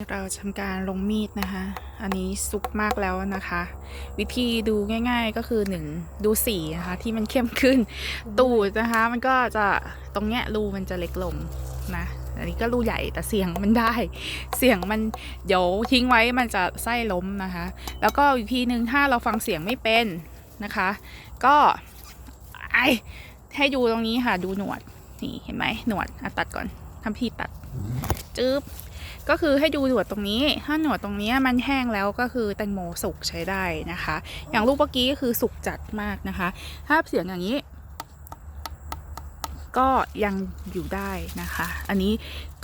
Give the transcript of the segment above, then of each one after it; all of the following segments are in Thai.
เราทำการลงมีดนะคะ อันนี้สุกมากแล้วนะคะ วิธีดูง่าย ๆก็คือหนึ่งดูสีนะคะ ที่มันเข้มขึ้น ตูดนะคะ มันก็จะตรงเนี้ยรูมันจะเล็กลงนะ อันนี้ก็รูใหญ่แต่เสียงมันได้ เสียงมันเดี๋ยวทิ้งไว้มันจะไส้ล้มนะคะ แล้วก็อีกทีหนึ่งถ้าเราฟังเสียงไม่เป็นนะคะ ก็ไอให้ดูตรงนี้ค่ะดูหนวดนี่เห็นไหมหนวดอะตัดก่อนทำที่ตัดจึ๊บ ก็คือให้ดูหนวดตรงนี้ ถ้าหนวดตรงนี้มันแห้งแล้วก็คือแตงโมสุกใช้ได้นะคะ อย่างรูปเมื่อกี้ก็คือสุกจัดมากนะคะ ถ้าเสียงอย่างนี้ ก็ยังอยู่ได้นะคะ อันนี้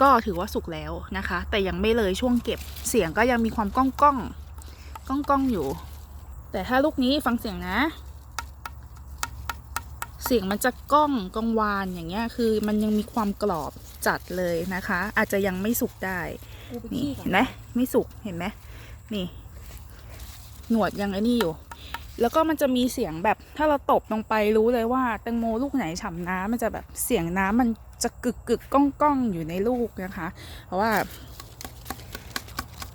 ก็ถือว่าสุกแล้วนะคะ แต่ยังไม่เลยช่วงเก็บเสียงก็ยังมีความก้องก้องก้องก้องอยู่ แต่ถ้าลูกนี้ฟังเสียงนะเสียงมันจะก้องกังวานอย่างเงี้ยคือมันยังมีความกรอบจัดเลยนะคะ อาจจะยังไม่สุกได้ นี่เห็นไหมไม่สุกเห็นไหมนี่หนวดยังไอ้นี่อยู่ แล้วก็มันจะมีเสียงแบบถ้าเราตบลงไปรู้เลยว่าแตงโมลูกไหนฉ่ำน้ำมันจะแบบเสียงน้ำมันจะกึกกึกก้องก้องอยู่ในลูกนะคะ เพราะว่า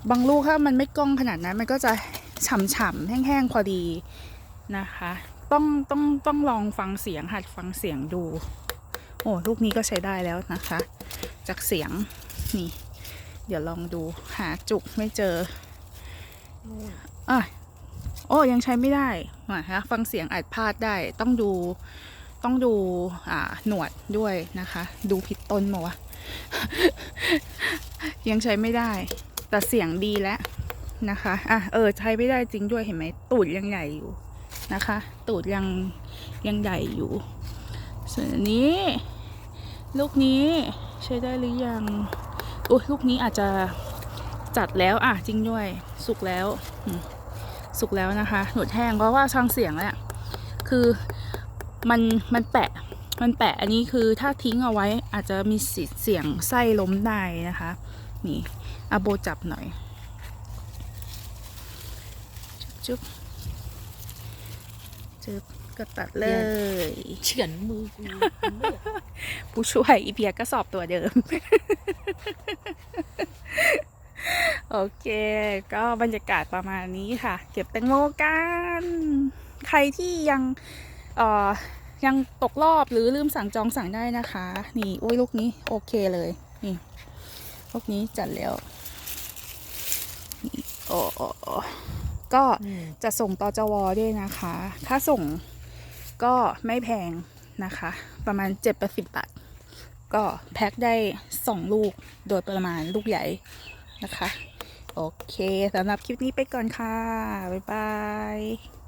บางลูกถ้ามันไม่ก้องขนาดนั้นมันก็จะฉ่ำฉ่ำๆแห้งๆพอดีนะคะ ต้องต้องต้องลองฟังเสียงหัดฟังเสียงดู โอ้ลูกนี้ก็ใช้ได้แล้วนะคะ จากเสียงนี่ เดี๋ยวลองดูหาจุกไม่เจออะโอ้ยังใช้ไม่ได้นะคะฟังเสียงอาจพลาดได้ต้องดูต้องดูอ่าหนวดด้วยนะคะ ดูผิดต้นมาวะ ยังใช้ไม่ได้ แต่เสียงดีแล้วนะคะอะเออใช้ไม่ได้จริงด้วยเห็นไหมตูดยังใหญ่อยู่นะคะ ตูดยังยังใหญ่อยู่ ส่วนอันนี้ ลูกนี้ใช้ได้หรือยัง โอ้ยลูกนี้อาจจะจัดแล้วอะจริงด้วย สุกแล้วอืมสุกแล้วนะคะ หนวดแห้งเพราะว่าช่างเสียงแล้วคือมันมันแปะมันแปะอันนี้คือถ้าทิ้งเอาไว้อาจจะมีสิเสียงไส้ล้มได้นะคะ นี่อาโบจับหน่อย จุ๊บจุ๊บก็ตัดเลย เฉือนมือกูไม่อยาก ผู้ช่วยอีเพียก็สอบตัวเดิม โอเค ก็บรรยากาศประมาณนี้ค่ะ เก็บแตงโมกัน ใครที่ยังเอ่อยังตกรอบหรือลืมสั่งจองสั่งได้นะคะ นี่โอ้ยลูกนี้โอเคเลย นี่ลูกนี้จัดแล้วนี่โอ้โอ้โอ้ก็อืมจะส่งต่อจวด้วยนะคะ ค่าส่งก็ไม่แพงนะคะ ประมาณ7จ็ดแปดสิบบาท ก็แพ็คได้ 2 ลูกโดยประมาณลูกใหญ่นะคะ โอเคสำหรับคลิปนี้ไปก่อนค่ะ บ๊ายบาย